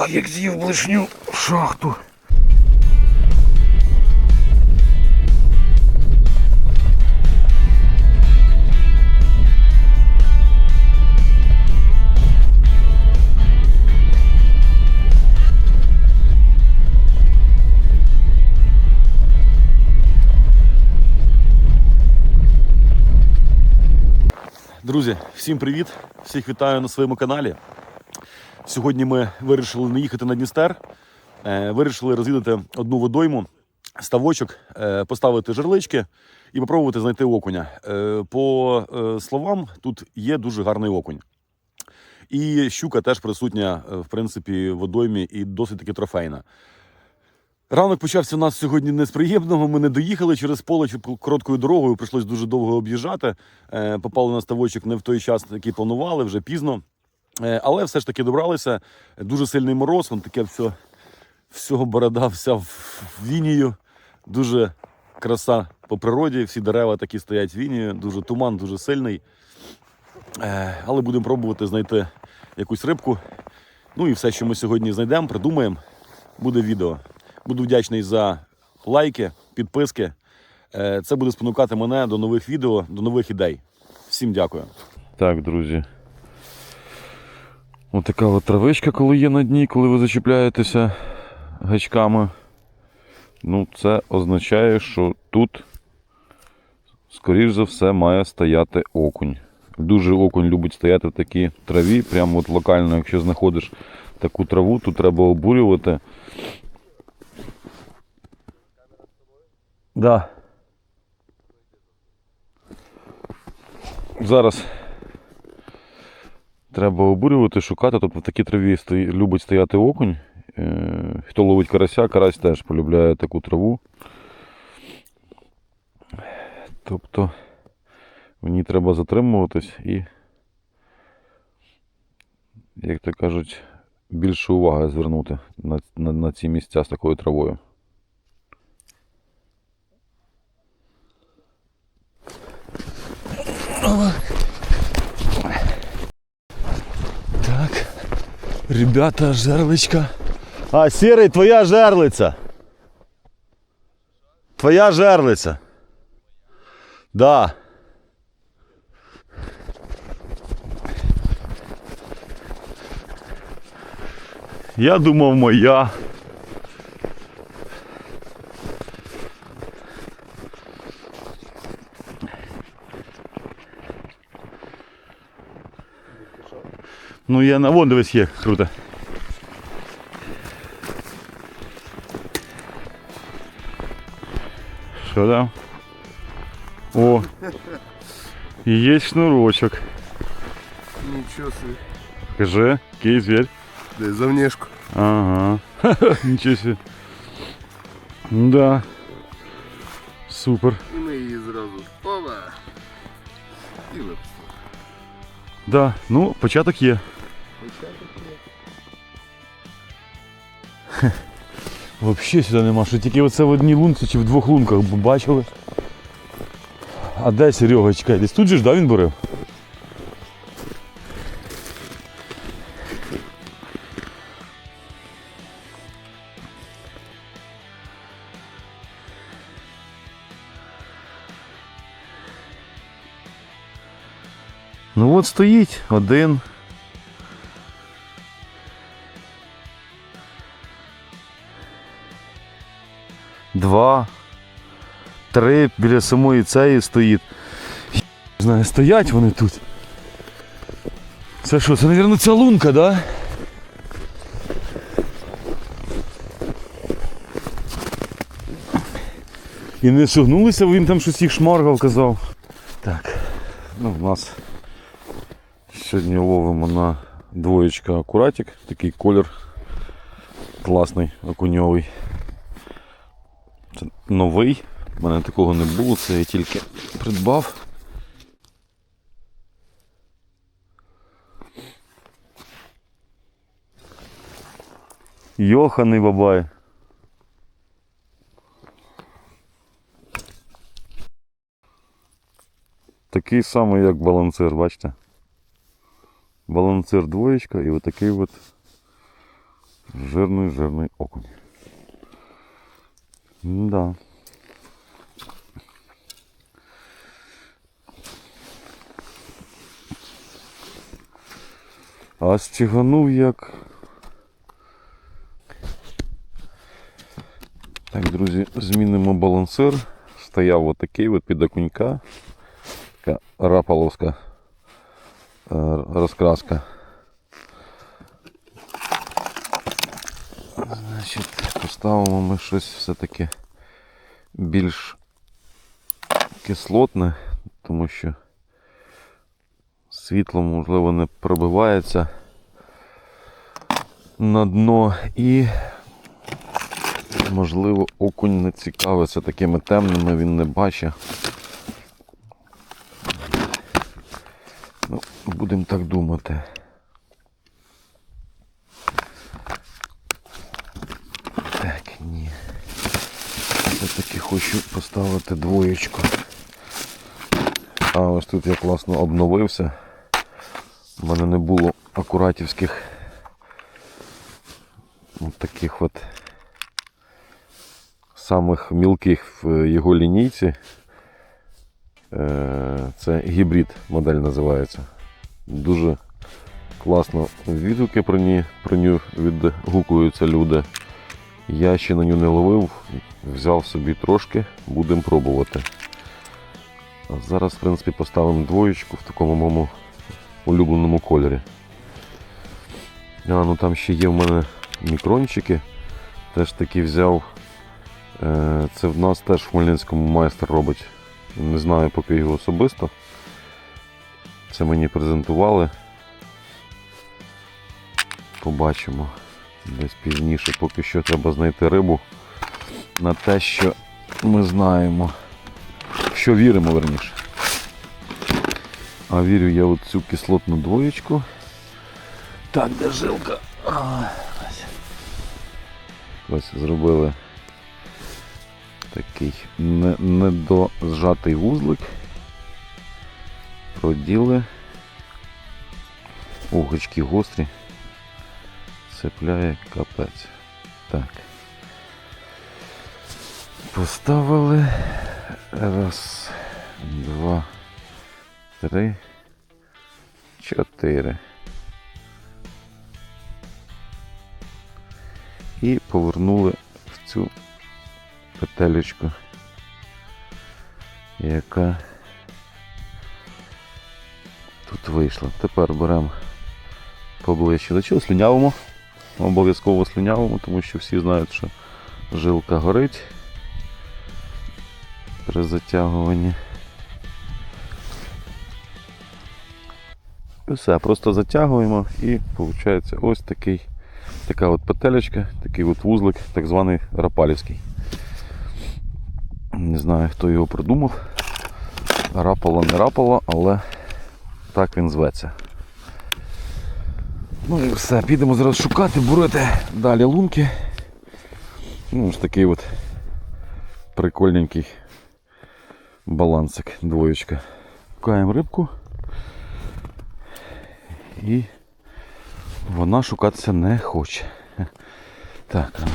Ох, як з'їв блишню шахту. Друзі, всім привіт! Всіх вітаю на своєму каналі. Сьогодні ми вирішили не їхати на Дністер. Е, Вирішили розвідати одну водойму, ставочок, е, поставити жерлички і попробувати знайти окуня. Е, По словам, тут є дуже гарний окунь. І щука теж присутня, в принципі, в водоймі і досить таки трофейна. Ранок почався у нас сьогодні не з приємного. Ми не доїхали через поле короткою дорогою. Прийшлось дуже довго об'їжджати. Попали на ставочок не в той час, який планували, вже пізно. Е, Але все ж таки добралися. Дуже сильний мороз, вон таке все, всього борода, вся в вінію. Дуже краса по природі. Всі дерева такі стоять в вінію. Дуже туман, дуже сильний. Е, Але будемо пробувати знайти якусь рибку. Ну і все, що ми сьогодні знайдемо, придумаємо, буде відео. Буду вдячний за лайки, підписки. Е, Це буде спонукати мене до нових відео, до нових ідей. Всім дякую. Так, друзі. Отака от травичка, коли є на дні, коли ви зачіпляєтеся гачками. Ну, це означає, що тут, скоріш за все, має стояти окунь. Дуже окунь любить стояти в такій траві. Прямо от локально, якщо знаходиш таку траву, то треба обурювати. Да. Зараз треба обурювати, шукати. Тобто в такій траві любить стояти окунь. Е, Хто ловить карася, карась теж полюбляє таку траву. Тобто в ній треба затримуватись і, як то кажуть, більше уваги звернути на, на, на ці місця з такою травою. Ребята, жерличка. А, Сірий, твоя жерлиця. Твоя жерлиця. Да. Я думав, моя. Ну, я на вон дивись є, круто. Що там? О! І є шнурочок. Ничего себе. Кажи, який звір. Да, за внешку. Ага. Нічого себе. Да. Супер. І ми її зразу. Опа. І випустили. Да. Ну, початок є. Взагалі сюди нема, що тільки оце в одній лунці чи в двох лунках бачили. А де Серега, чекай, десь тут же ж, да, він бурив? Ну от стоїть один. Два. Три біля самої цієї стоїть. Не знаю, стоять вони тут. Це що, це, мабуть, ця лунка, да? І не согнулися, він там щось їх шмаргав, казав. Так, ну в нас Сьогодні ловимо на двоєчка акуратик, такий колір класний, окуньовий. Це новий, в мене такого не було, це я тільки придбав. Йоханий бабай. Такий самий, як балансир, бачите? балансир двоєчка і отакий от Жирний, жирний окунь. Да. А стіганув як. Так, друзі, змінимо балансир. Стояв отакий от під окунька. Така рапаловська е, розкраска. Значить, поставимо ми щось все-таки більш кислотне, тому що світло, можливо, не пробивається на дно і, можливо, окунь не цікавиться такими темними, він не бачить. Ну, будемо так думати. Так, ні. Все-таки хочу поставити двоєчку. А ось тут я класно обновився. У мене не було акуратівських таких от самих мілких в його лінійці. Е, Це гібрид модель називається. Дуже класно відгуки про ній, про нього відгукуються люди. Я ще на нього не ловив, взяв собі трошки, будемо пробувати. А зараз, в принципі, поставимо двоєчку в такому моєму улюбленому кольорі. А, ну там ще є в мене мікрончики. Теж таки взяв. Е, Це в нас теж в Хмельницькому майстер робить. Не знаю поки його особисто. Це мені презентували. Побачимо. Десь пізніше, поки що треба знайти рибу на те, що ми знаємо. Що віримо верніше. А вірю я цю кислотну двоєчку. Так, де жилка? Ось. Зробили такий недозжатий вузлик. Проділи. Угочки гострі. Цепляє капець. Так. Поставили. Раз, два, три, чотири. І повернули в цю петелечку, яка тут вийшла. Тепер беремо поближче до чого, слюнявимо. Обов'язково слюнявимо, тому що всі знають, що жилка горить при затягуванні. І все, просто затягуємо і виходить ось такий, така от петелечка, такий от вузлик, так званий рапалівський. Не знаю, хто його придумав. Рапало не рапало, але так він зветься. Ну і все, підемо зараз шукати, бурити далі лунки. Ну, ось такий от прикольненький балансик, двоєчка. Шукаємо рибку. І вона шукатися не хоче. Так. ну.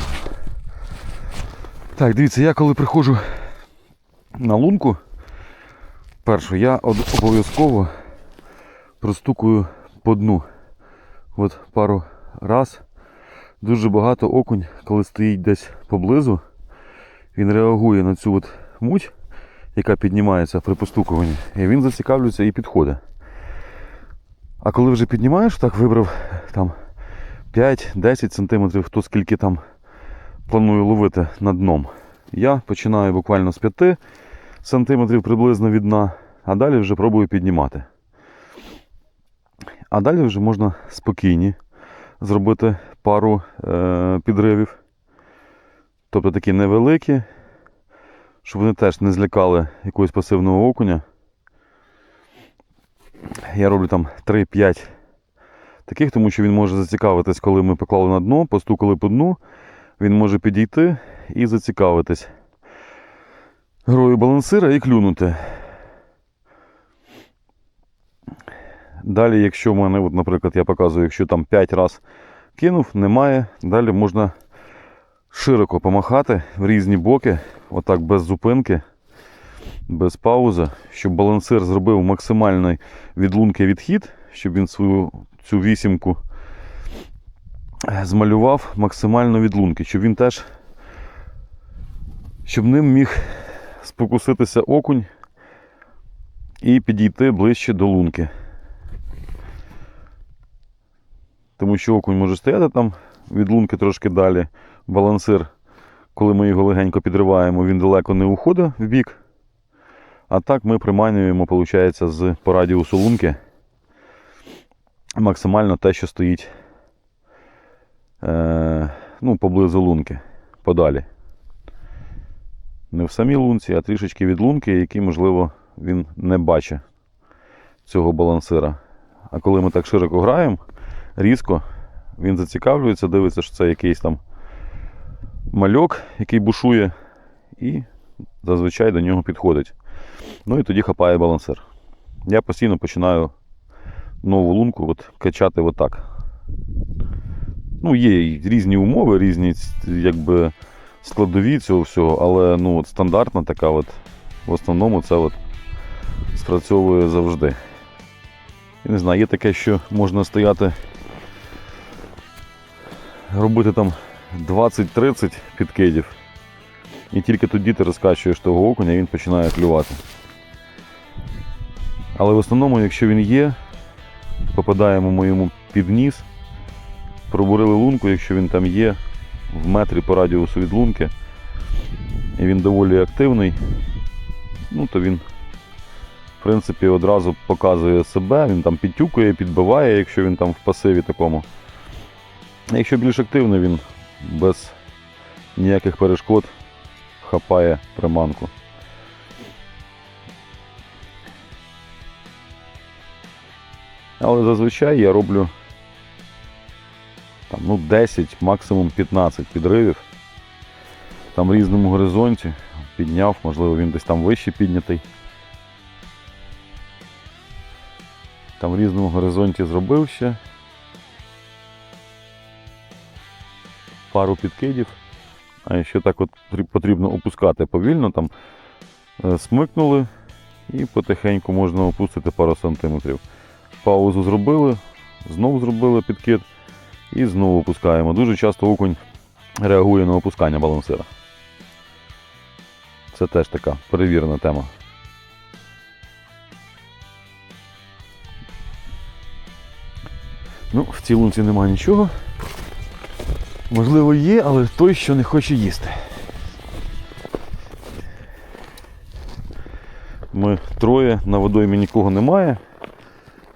Так, дивіться, я коли приходжу на лунку, перше, я обов'язково простукую по дну. От пару раз. Дуже багато окунь, коли стоїть десь поблизу, він реагує на цю от муть, яка піднімається при постукуванні, і він зацікавлюється і підходить. А коли вже піднімаєш, так вибрав там 5-10 см, хто скільки там планує ловити над дном. Я починаю буквально з 5 см приблизно від дна, а далі вже пробую піднімати. А далі вже можна спокійні зробити пару е, підривів. Тобто такі невеликі, щоб вони теж не злякали якогось пасивного окуня. Я роблю там 3-5 таких, тому що він може зацікавитись, коли ми поклали на дно, постукали по дну, він може підійти і зацікавитись грою балансира і клюнути. Далі, якщо в мене, от, наприклад, я показую, якщо там 5 раз Кинув, немає. Далі можна широко помахати в різні боки, отак без зупинки, без паузи, щоб балансир зробив максимальний від відхід, щоб він свою цю вісімку змалював максимально від лунки, щоб він теж щоб ним міг спокуситися окунь і підійти ближче до лунки. Тому що окунь може стояти там від лунки трошки далі. Балансир, коли ми його легенько підриваємо, він далеко не уходить в бік. А так ми приманюємо, виходить, з по радіусу лунки максимально те, що стоїть е, ну, поблизу лунки, подалі. Не в самій лунці, а трішечки від лунки, який, можливо, він не бачить цього балансира. А коли ми так широко граємо, різко, він зацікавлюється, дивиться, що це якийсь там мальок, який бушує, і зазвичай до нього підходить. Ну і тоді хапає балансир. Я постійно починаю нову лунку от, качати отак. Ну, є різні умови, різні якби, складові цього всього, але ну, от, стандартна така, от, в основному це от, спрацьовує завжди. Я не знаю, є таке, що можна стояти, робити там 20-30 підкидів. І тільки тоді ти розкачуєш того окуня, і він починає клювати. Але в основному, якщо він є, попадаємо ми йому під ніс, пробурили лунку, якщо він там є, в метрі по радіусу від лунки, і він доволі активний, ну то він, в принципі, одразу показує себе, він там підтюкує, підбиває, якщо він там в пасиві такому. Якщо більш активний, він без ніяких перешкод хапає приманку. Але зазвичай я роблю там, ну, 10, максимум 15 підривів. Там в різному горизонті підняв, можливо, він десь там вище піднятий. Там в різному горизонті зробив ще. Пару підкидів. А ще так от потрібно опускати повільно, там е, смикнули і потихеньку можна опустити пару сантиметрів. Паузу зробили, знову зробили підкид і знову опускаємо. Дуже часто окунь реагує на опускання балансира. Це теж така перевірена тема. Ну, в цій лунці немає нічого. Можливо, є, але той, що не хоче їсти. Ми троє, на водоймі нікого немає.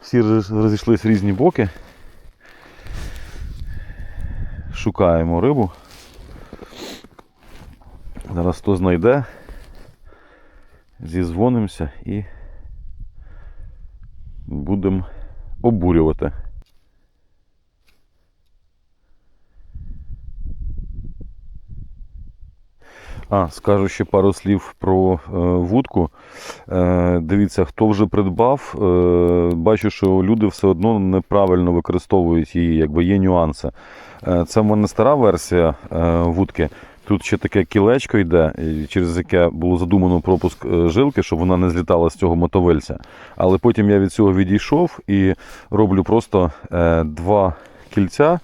Всі роз- розійшлись в різні боки. Шукаємо рибу. Зараз хто знайде, зізвонимося і будемо обурювати. А, скажу ще пару слів про е, вудку. Е, дивіться, хто вже придбав, е, бачу, що люди все одно неправильно використовують її, якби є нюанси. Е, це в мене стара версія е, вудки. Тут ще таке кілечко йде, через яке було задумано пропуск е, жилки, щоб вона не злітала з цього мотовильця. Але потім я від цього відійшов і роблю просто е, два кільця.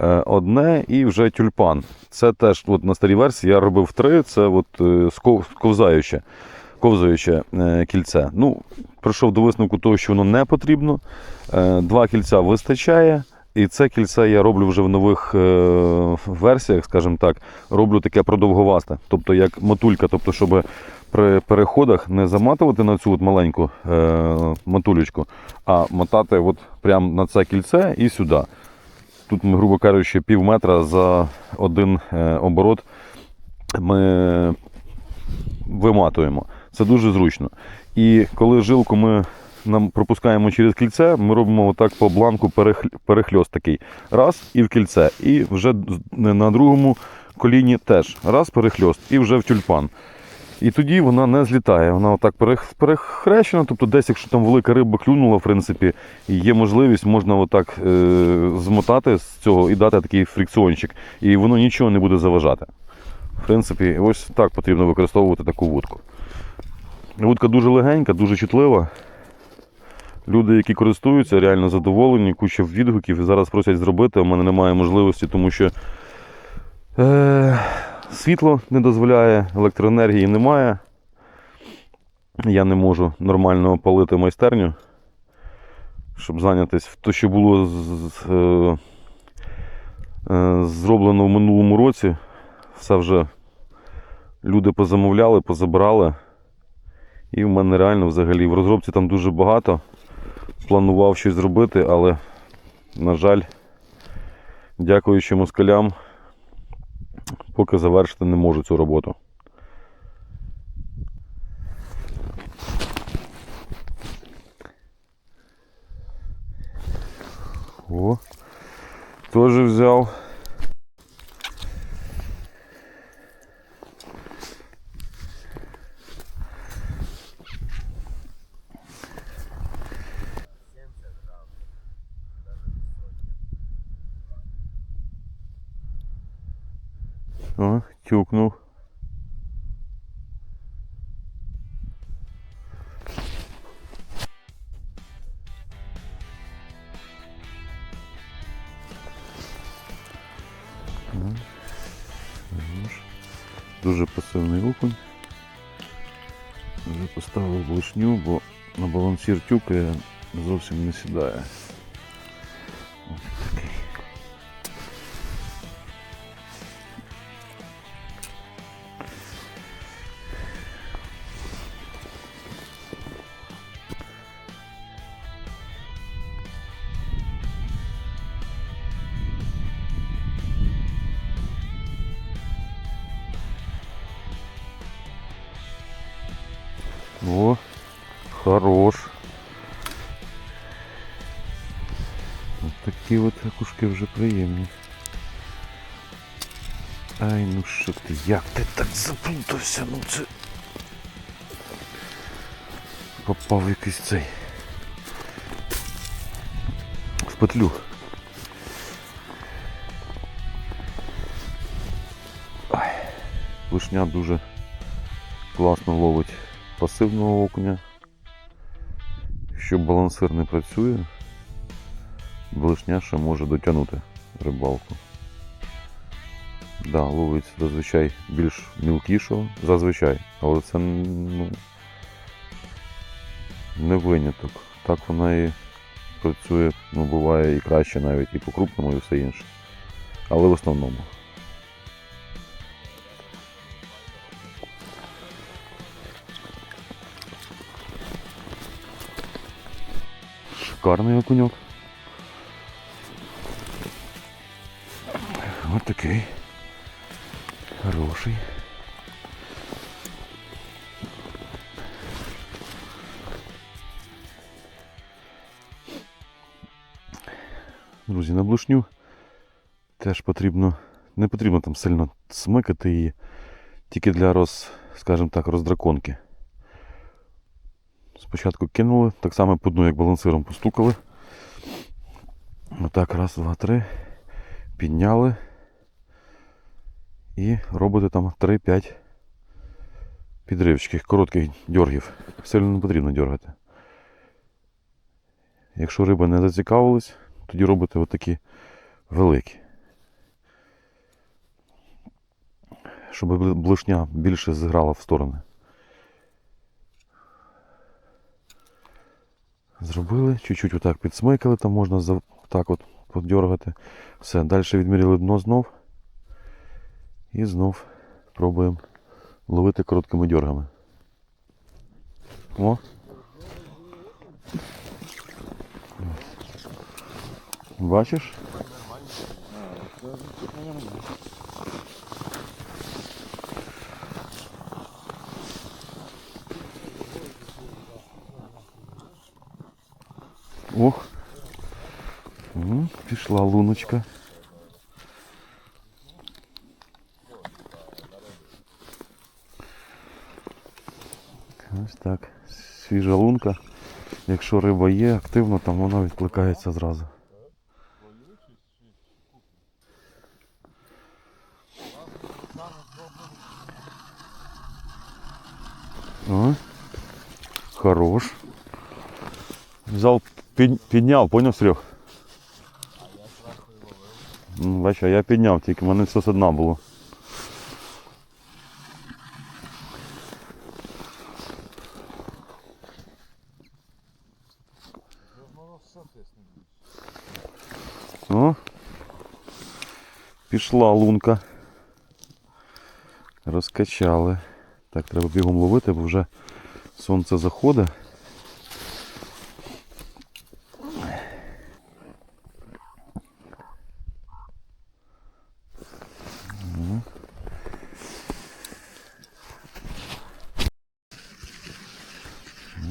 Е, одне і вже тюльпан. Це теж от на старій версії я робив три, це от е, ковзаюче, ковзаюче е, кільце. Ну, прийшов до висновку того, що воно не потрібно. Два кільця вистачає. І це кільце я роблю вже в нових версіях, скажімо так, роблю таке продовговасте. Тобто як мотулька, тобто, щоб при переходах не заматувати на цю от маленьку мотулечку, а мотати от прямо на це кільце і сюди. Тут грубо кажучи, пів метра за один е, оборот ми виматуємо. Це дуже зручно. І коли жилку ми нам пропускаємо через кільце, ми робимо отак по бланку перехльост такий. Раз і в кільце. І вже на другому коліні теж. Раз перехльост і вже в тюльпан. І тоді вона не злітає. Вона отак перехрещена, тобто десь, якщо там велика риба клюнула, в принципі, і є можливість, можна отак е, змотати з цього і дати такий фрикціончик. І воно нічого не буде заважати. В принципі, ось так потрібно використовувати таку вудку. Вудка дуже легенька, дуже чутлива. Люди, які користуються, реально задоволені, куча відгуків. і Зараз просять зробити, а в мене немає можливості, тому що е, світло не дозволяє, електроенергії немає. Я не можу нормально опалити майстерню, щоб зайнятися. То, що було з, е, е, зроблено в минулому році, все вже люди позамовляли, позабрали. І в мене реально взагалі в розробці там дуже багато. Планував щось зробити, але, на жаль, дякуючи москалям, поки завершити не можу цю роботу. О, теж взяв. О, тюкнув. М, хорош. Дуже пасивний окунь. Вже поставив блишню, бо на балансір тюкає зовсім не сідає. Такі от ракушки вже приємні. Ай, ну що ти, як ти так заплутався, ну це. Попав якийсь цей. В петлю. Ай, вишня дуже класно ловить пасивного окуня. Якщо балансир не працює, блишня може дотягнути рибалку. Да, ловить зазвичай більш мілкішого, зазвичай, але це ну, не виняток. Так вона і працює, ну буває і краще навіть і по крупному, і все інше. Але в основному. Шикарний окуньок. Ось такий. Хороший. Друзі, на блушню теж потрібно, не потрібно там сильно смикати її, тільки для роз, скажімо так, роздраконки. Спочатку кинули, так само по дну, як балансиром постукали. Отак, раз, два, три. Підняли. І робите там 3-5 підривчиків, коротких дьоргів. Сильно не потрібно дьоргати. Якщо риба не зацікавилась, тоді робите отакі великі. Щоб блишня більше зіграла в сторони. Зробили, чуть-чуть отак підсмикали, там можна так от подьоргати. Все, далі відміряли дно знов. І знов пробуємо ловити короткими дьоргами. О. Бачиш? Ох. Пішла луночка. Свіжа лунка. Якщо риба є активно, там вона відкликається зразу. О, хорош. Взяв, під, підняв, поняв Серег? Ну, Бачиш, а я підняв, тільки в мене все з дна було. О, пішла лунка. Розкачали. Так, треба бігом ловити, бо вже сонце заходить.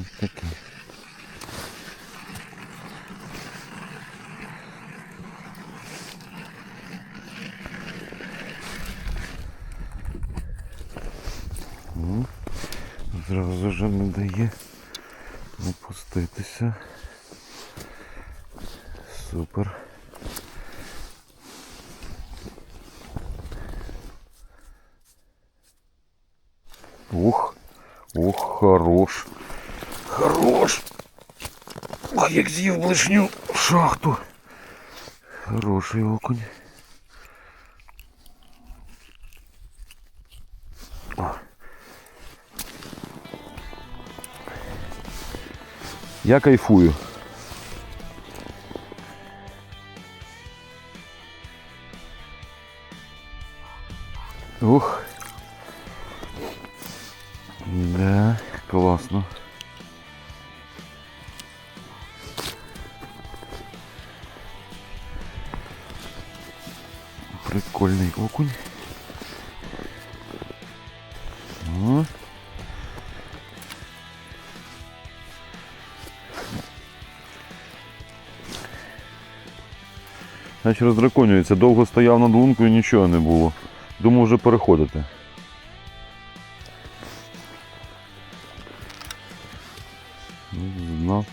Ось таке. М. Зразу ж не дає опуститися. Супер. Ух, ух, хорош. Хорош. Ох, як з'їв блишню шахту. Хороший окунь. Я кайфую. Ух. Да, класно. Прикольний окунь. Значить роздраконюється. Довго стояв над лункою, нічого не було. Думав вже переходити. Ну,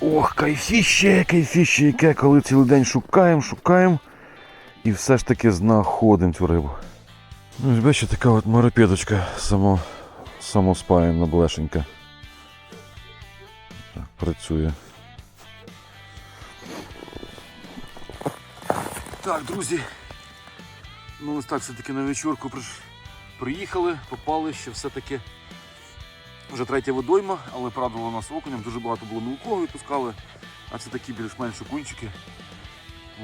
Ох, кайфіще, кайфіще, яке, коли цілий день шукаємо, шукаємо і все ж таки знаходимо цю рибу. Ну, бачите, така от морепеточка само, самоспаєна блешенька. Так, працює. Так, друзі. Ну ось так все-таки на вечірку приїхали, попали, що все-таки вже третя водойма, але порадувала нас окунем. Дуже багато було мілкого відпускали, а це такі більш-менш окунчики.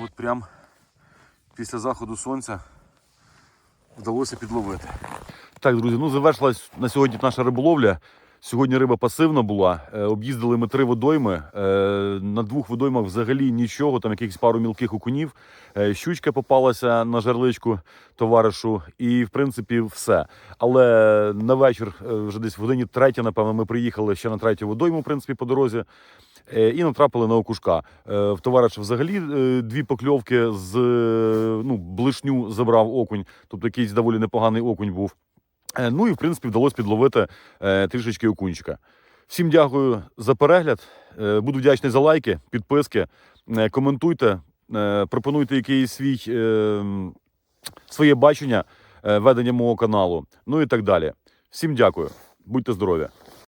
От прям після заходу сонця вдалося підловити. Так, друзі, ну завершилась на сьогодні наша риболовля. Сьогодні риба пасивна була. Е, Об'їздили ми три водойми. Е, На двох водоймах взагалі нічого, там якихось пару мілких окунів. Е, Щучка попалася на жерличку товаришу, і в принципі все. Але на вечір, вже десь в годині третя, напевно, ми приїхали ще на третю водойму, в принципі, по дорозі. І натрапили на окушка. В товариша взагалі дві покльовки з ну, блишню забрав окунь, тобто якийсь доволі непоганий окунь був. Е, Ну і в принципі вдалося підловити е, трішечки окунчика. Всім дякую за перегляд. Е, Буду вдячний за лайки, підписки. Коментуйте, пропонуйте якийсь свій своє бачення ведення мого каналу. Ну і так далі. Всім дякую. Будьте здорові!